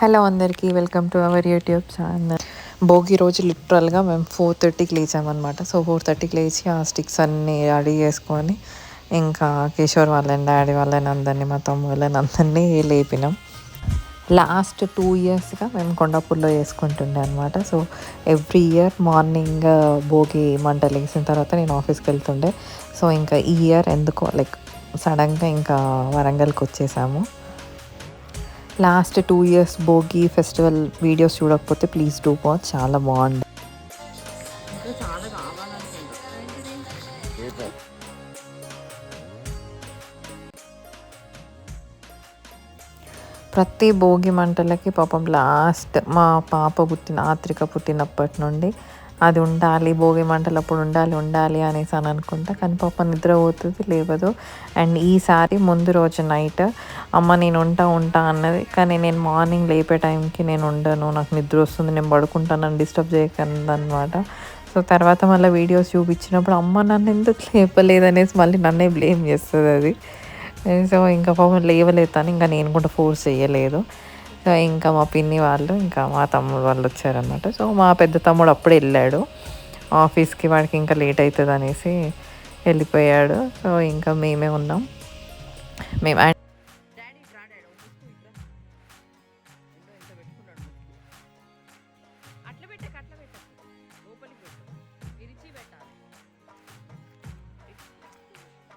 Hello అందరికీ welcome to our YouTube channel. Bhogi రోజు లిటరల్గా మేము ఫోర్ థర్టీకి లేచామన్నమాట. సో ఫోర్ థర్టీకి లేచి ఆ స్టిక్స్ అన్నీ రెడీ చేసుకొని ఇంకా కిషోర్ వాళ్ళని డాడీ వాళ్ళని అందరినీ మా తమ్ముళ్ళని అందరినీ లేపినాం. లాస్ట్ టూ ఇయర్స్గా మేము కొండాపూర్లో వేసుకుంటుండే అనమాట so every year morning Bhogi మంటలు వేసిన తర్వాత నేను ఆఫీస్కి వెళ్తుండే. సో ఇంకా ఈ ఇయర్ ఎందుకో లైక్ సడన్గా ఇంకా వరంగల్కి వచ్చేసాము. Last two years Bhogi festival videos చూడకపోతే ప్లీజ్ డూ వాచ్ చాలా బాగుంది. ప్రతి భోగి మంటలకి పాపం లాస్ట్ మా పాప పుట్టిన ఆత్రిక పుట్టినప్పటి నుండి అది ఉండాలి భోగి మంటలు అప్పుడు ఉండాలి ఉండాలి అనేసి అని అనుకుంటా. కానీ పాప నిద్ర పోతుంది లేవదు. అండ్ ఈసారి ముందు రోజు నైట్ అమ్మ నేను ఉంటా ఉంటా అన్నది. కానీ నేను మార్నింగ్ లేపే టైంకి నేను ఉండను. నాకు నిద్ర వస్తుంది నేను పడుకుంటాను డిస్టర్బ్ చేయకండి అనమాట సో తర్వాత మళ్ళీ వీడియోస్ చూపించినప్పుడు అమ్మ నన్ను ఎందుకు లేపలేదనేసి మళ్ళీ నన్నే బ్లేమ్ చేస్తుంది అది. సో ఇంకా పాపం లేవలేతాను. ఇంకా నేను కూడా ఫోర్స్ చేయలేదు. సో ఇంకా మా పిన్ని వాళ్ళు ఇంకా మా తమ్ముడు వాళ్ళు వచ్చారనమాట సో మా పెద్ద తమ్ముడు అప్పుడే వెళ్ళాడు. ఆఫీస్కి వాడికి ఇంకా లేట్ అవుతుంది అనేసి వెళ్ళిపోయాడు. సో ఇంకా మేమే ఉన్నాం. మేము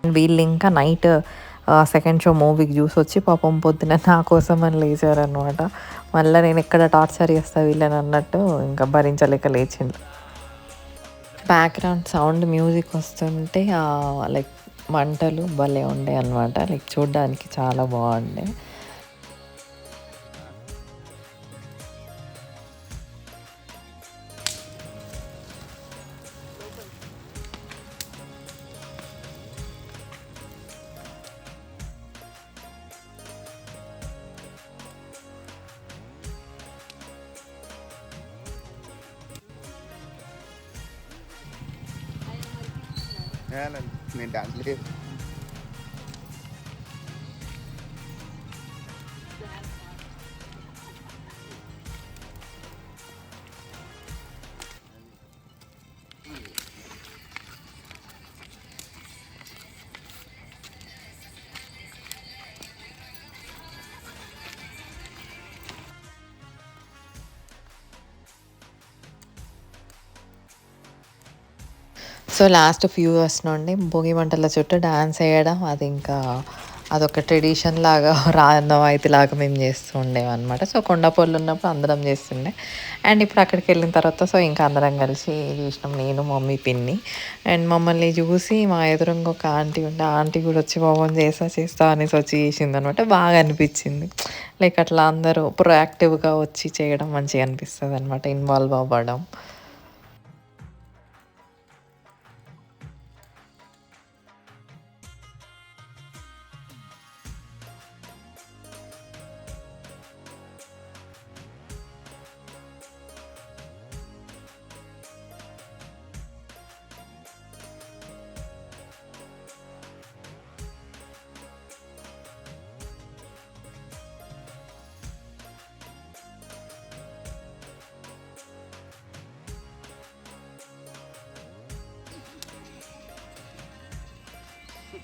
వీళ్ళు ఇంకా నైట్ సెకండ్ షో మూవీకి చూసి వచ్చి పాపం పొద్దున నా కోసం అని లేచారనమాట మళ్ళీ నేను ఎక్కడ టార్చర్ చేస్తా వీళ్ళని అన్నట్టు ఇంకా భరించలేక లేచిండు. బ్యాక్గ్రౌండ్ సౌండ్ మ్యూజిక్ వస్తుంటే లైక్ మంటలు భలే ఉండే అనమాట లైక్ చూడడానికి చాలా బాగుండే. นั่นเนในด่านเล่น సో లాస్ట్ ఫ్యూ ఇయర్స్ నుండి భోగి మంటల చుట్టూ డాన్స్ వేయడం అది ఇంకా అదొక ట్రెడిషన్ లాగా రానవాయితీ లాగా మేము చేస్తూ ఉండేవన్నమాట. సో కొండపల్లి ఉన్నప్పుడు అందరం చేస్తుండే. అండ్ ఇప్పుడు అక్కడికి వెళ్ళిన తర్వాత సో ఇంకా అందరం కలిసి చూసినాం. నేను మమ్మీ పిన్ని. అండ్ మమ్మల్ని చూసి మా ఎదురుంగా ఒక ఆంటీ ఉండే. ఆంటీ కూడా వచ్చి బాబు చేస్తా చేస్తా అనేసి వచ్చి చేసింది అనమాట బాగా అనిపించింది. లైక్ అట్లా అందరూ ప్రొయాక్టివ్గా వచ్చి చేయడం మంచిగా అనిపిస్తుంది అనమాట ఇన్వాల్వ్ అవ్వడం. ఏం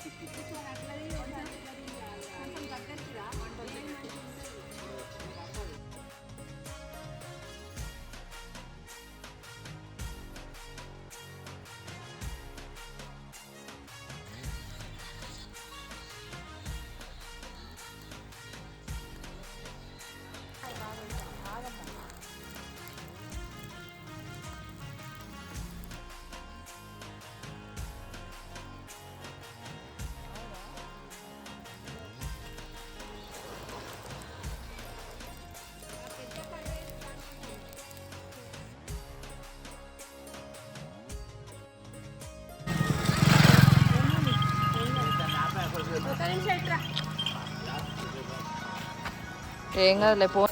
ട്രെയിനിൽ പോ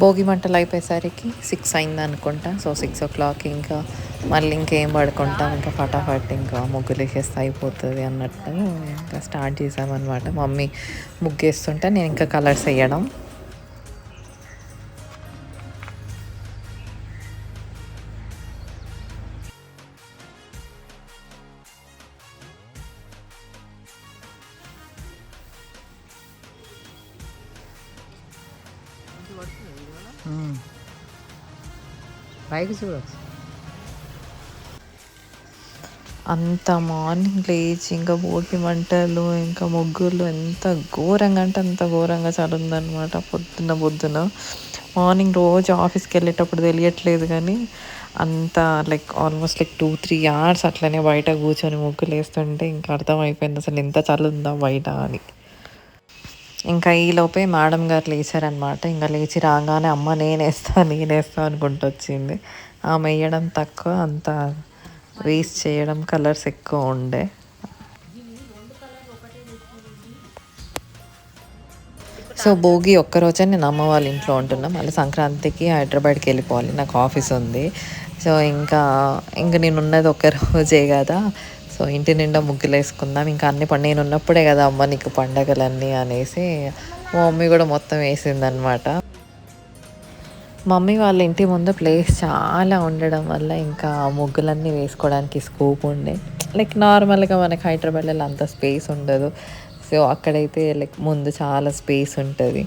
భోగి మంటలు అయిపోయేసరికి సిక్స్ అయింది అనుకుంటా. సో సిక్స్ ఓ క్లాక్ ఇంకా మళ్ళీ ఇంకేం పడుకుంటాం. ఇంకా ఫటాఫట్ ఇంకా ముగ్గులు వేసేస్తే అయిపోతుంది అన్నట్టు ఇంకా స్టార్ట్ చేసామన్నమాట. మమ్మీ ముగ్గేస్తుంటే నేను ఇంకా కలర్స్ వేయడం. Hmm. పైకి చూడచ్చు. అంత మార్నింగ్ లేచి ఇంకా భోగి మంటలు ఇంకా ముగ్గులు ఎంత ఘోరంగా అంటే అంత ఘోరంగా చదువుందనమాట పొద్దున్న పొద్దున. మార్నింగ్ రోజు ఆఫీస్కి వెళ్ళేటప్పుడు తెలియట్లేదు కానీ అంత like almost like two three hours అట్లనే బయట కూర్చొని ముగ్గులు వేస్తుంటే ఇంకా అర్థమైపోయింది అసలు ఎంత చదువుందా బయట అని. ఇంకా ఈలోపే మేడం గారు లేచారనమాట ఇంకా లేచి రాగానే అమ్మ నేనేస్తా నేనేస్తా అనుకుంటూ వచ్చింది. ఆమె వేయడం తక్కువ అంత వేస్ట్ చేయడం కలర్స్ ఎక్కువ ఉండే. సో భోగి ఒక్కరోజే నేను అమ్మ వాళ్ళ ఇంట్లో ఉంటున్నా. మళ్ళీ సంక్రాంతికి హైదరాబాద్కి వెళ్ళిపోవాలి. నాకు ఆఫీస్ ఉంది. సో ఇంకా ఇంకా నేను ఉన్నది ఒక్కరోజే కదా. సో ఇంటి నిండా ముగ్గులు వేసుకుందాం ఇంకా అన్ని పండుగ నేను ఉన్నప్పుడే కదా అమ్మ నీకు పండగలన్నీ అనేసి మా మమ్మీ కూడా మొత్తం వేసిందనమాట మమ్మీ వాళ్ళ ఇంటి ముందు ప్లేస్ చాలా ఉండడం వల్ల ఇంకా ముగ్గులన్నీ వేసుకోవడానికి స్కోప్ ఉండే. లైక్ నార్మల్గా మనకి హైదరాబాద్లో అంత స్పేస్ ఉండదు. సో అక్కడైతే లైక్ ముందు చాలా స్పేస్ ఉంటుంది.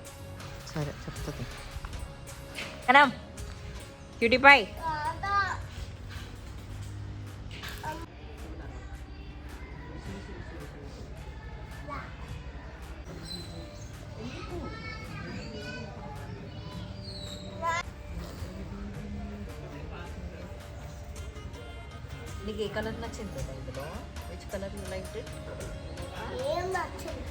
సరే చెప్తుంది. కనం క్యూటీ బాయ్ నీకు ఏ కలర్ నచ్చింది? ఇందులో which colour you like it ఏం నచ్చదు?